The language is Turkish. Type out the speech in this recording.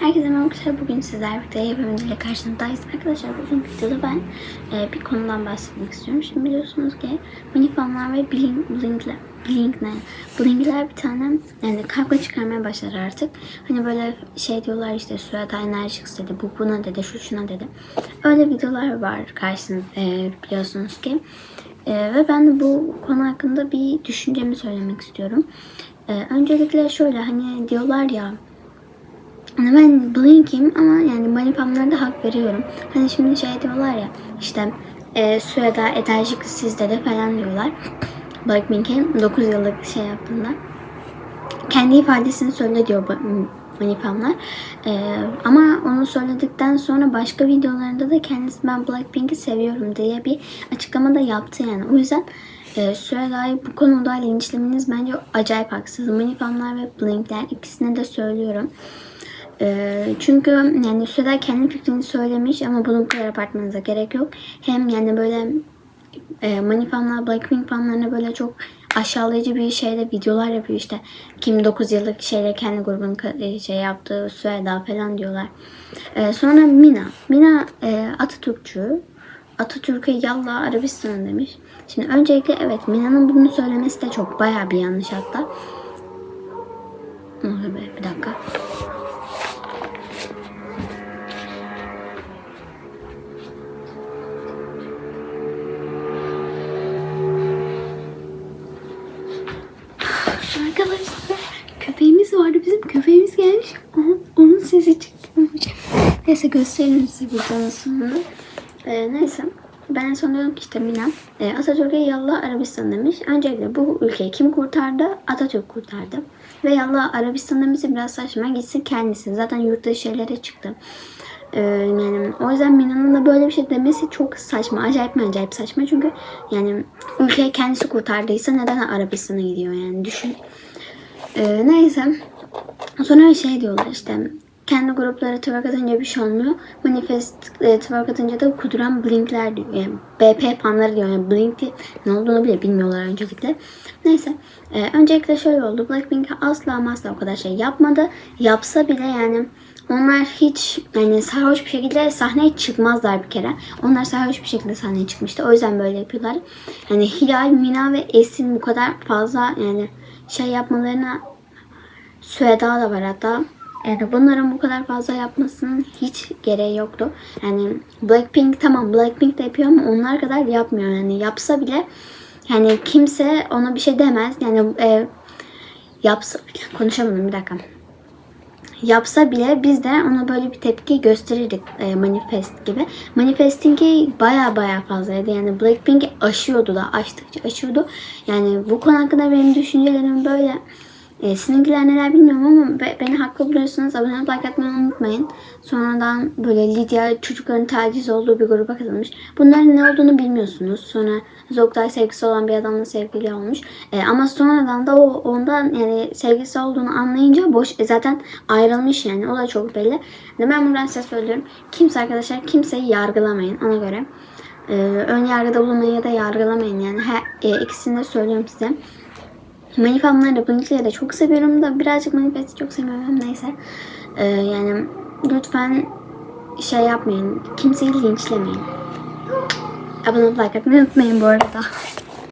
Herkese merhaba arkadaşlar. Bugün sizler birlikte yapımcıyla karşınızdayız. Arkadaşlar bugün videoda ben e, bir konudan bahsetmek istiyorum. Şimdi biliyorsunuz ki Manifanlar ve Blink, Blink'ler Blink ne? Blink'ler bir tane yani kavga çıkarmaya başlar artık. Hani böyle şey diyorlar işte Suat enerjik dedi, bu buna dedi, şu şuna dedi. Öyle videolar var karşınızda e, biliyorsunuz ki. E, ve ben bu konu hakkında bir düşüncemi söylemek istiyorum. E, öncelikle şöyle hani diyorlar ya Hani ben Blink'im ama yani Manipam'lara da hak veriyorum. Hani şimdi şey diyorlar ya işte e, Sueda enerjik sizde de falan diyorlar. Blackpink'in 9 yıllık şey yaptığında. Kendi ifadesini söyle diyor Manipam'lar. E, ama onu söyledikten sonra başka videolarında da kendisi ben Blackpink'i seviyorum diye bir açıklama da yaptı yani. O yüzden e, Sueda'yı bu konuda linçlemeniz bence acayip haksız. Manipam'lar ve Blink'ler ikisine de söylüyorum. Ee, çünkü yani Süheda kendi fikrini söylemiş ama bunu bu kadar abartmanıza gerek yok. Hem yani böyle e, Mani fanlar, Blackpink fanlarına böyle çok aşağılayıcı bir şeyle videolar yapıyor işte. Kim 9 yıllık şeyle kendi grubun e, şey yaptığı Süheda falan diyorlar. Ee, sonra Mina. Mina e, Atatürkçü. Atatürk'e yallah Arabistan'a demiş. Şimdi öncelikle evet Mina'nın bunu söylemesi de çok bayağı bir yanlış hatta. Ne oluyor be? Bir dakika. Arkadaşlar köpeğimiz vardı bizim köpeğimiz gelmiş. Onun sesi çıkmış. Neyse gösteririm size videonun sonunda. Ee, neyse ben en son diyorum ki işte Mina e, Atatürk'e yallah Arabistan demiş. Öncelikle bu ülkeyi kim kurtardı? Atatürk kurtardı. Ve yallah Arabistan demesi biraz saçma. Gitsin kendisi. Zaten yurt dışı şeylere çıktı. Ee, yani o yüzden Mina'nın da böyle bir şey demesi çok saçma. Acayip mi acayip saçma. Çünkü yani ülkeyi kendisi kurtardıysa neden Arabistan'a gidiyor yani düşün. Ee, neyse. Sonra şey diyorlar işte kendi grupları twerk atınca bir şey olmuyor. Manifest e, twerk atınca da kuduran blinkler diyor. Yani BP fanları diyor. Yani blink ne olduğunu bile bilmiyorlar öncelikle. Neyse. E, öncelikle şöyle oldu. Blackpink asla asla o kadar şey yapmadı. Yapsa bile yani onlar hiç yani sarhoş bir şekilde sahneye çıkmazlar bir kere. Onlar sarhoş bir şekilde sahneye çıkmıştı. O yüzden böyle yapıyorlar. Yani Hilal, Mina ve Esin bu kadar fazla yani şey yapmalarına Süheda da var hatta. Yani bunların bu kadar fazla yapmasının hiç gereği yoktu. Yani Blackpink tamam Blackpink de yapıyor ama onlar kadar yapmıyor. Yani yapsa bile yani kimse ona bir şey demez. Yani e, yapsa konuşamadım bir dakika yapsa bile biz de ona böyle bir tepki gösterirdik e, manifest gibi. Manifesting'i baya baya fazlaydı. Yani Blackpink'i aşıyordu da aştıkça aşıyordu. Yani bu konu hakkında benim düşüncelerim böyle. E, sizinkiler neler bilmiyorum ama be- beni haklı buluyorsanız abone olup like atmayı unutmayın. Sonradan böyle Lydia çocukların taciz olduğu bir gruba katılmış. Bunların ne olduğunu bilmiyorsunuz. Sonra Zoktay sevgisi olan bir adamla sevgili olmuş. E, ama sonradan da o ondan yani sevgisi olduğunu anlayınca boş e, zaten ayrılmış yani. O da çok belli. Yani ben buradan size söylüyorum. Kimse arkadaşlar kimseyi yargılamayın ona göre. E, ön yargıda bulunmayın ya da yargılamayın yani. Her, e, ikisini de söylüyorum size. Manifamları da Blink'leri de çok seviyorum da birazcık Manifest'i çok sevmiyorum neyse. Ee, yani lütfen şey yapmayın. Kimseyi linçlemeyin. Abone olup like unutmayın bu arada.